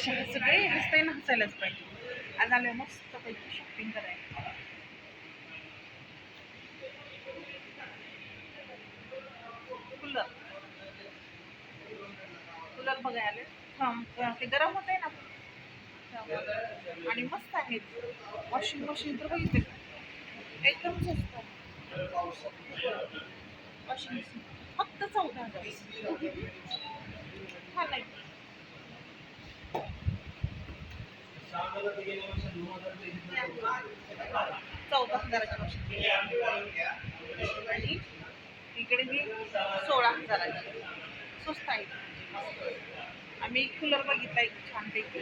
अशा सगळे हसताय ना हसायलाच पाहिजे. आज आलं मस्त पैकी शॉपिंग करायला. कूलर कूलर बघायला ते गरम होत आहे ना. आणि मस्त आहेत. वॉशिंग मशीन तर बघितले एकदम स्वस्त. वॉशिंग मशीन फक्त चौदा हजार छान आहे चौदा हजाराची आणि इकडे मी सोळा हजाराची स्वस्त आहे. आम्ही कूलर बघितला एक छानपैकी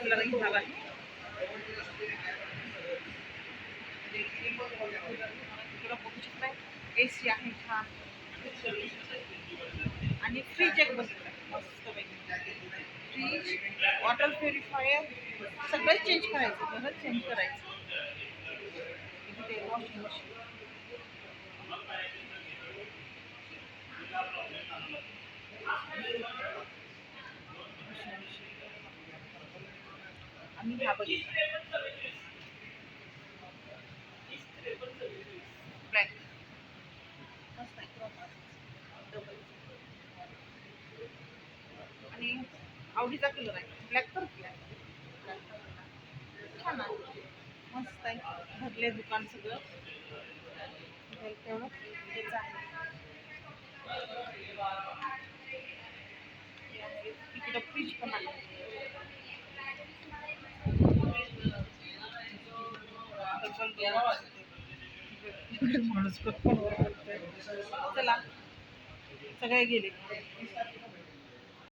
कूलर घेणार आहे. इकडं बघू शकताय ए सी आहे छान. आणि फ्रीज एक बसला मस्त वॉटर प्युरिफायर सगळं चेंज करायचं सगळं चेंज करायचं. ते वॉशिंग मशीन आम्ही ह्या बघितलं ब्लॅक मस्त आहे डबल आणि आवडीचा कलर आहे. ब्लॅक तर छान आहे. मस्त आहे. भरले दुकान सगळं. तेवढं हेच आहे. इकडं फ्रीज पण आहे माणूस पण. चला. सगळे गेले.